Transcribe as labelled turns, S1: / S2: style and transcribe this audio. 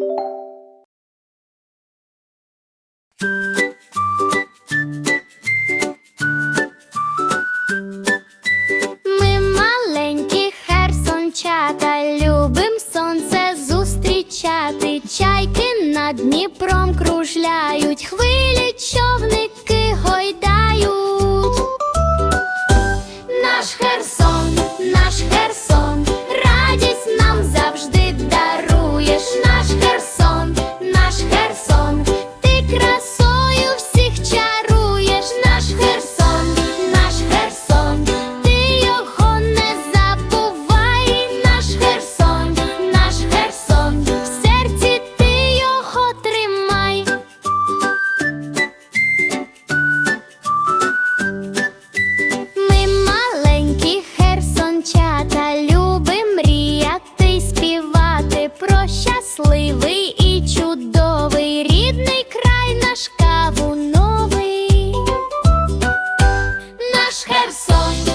S1: Ми маленькі херсончата, любим сонце зустрічати. Чайки над Дніпром кружляють, хвилі човники гойдають. Наш Херсон, наш Херсон, щасливий і чудовий рідний край наш каву новий. Наш Херсон,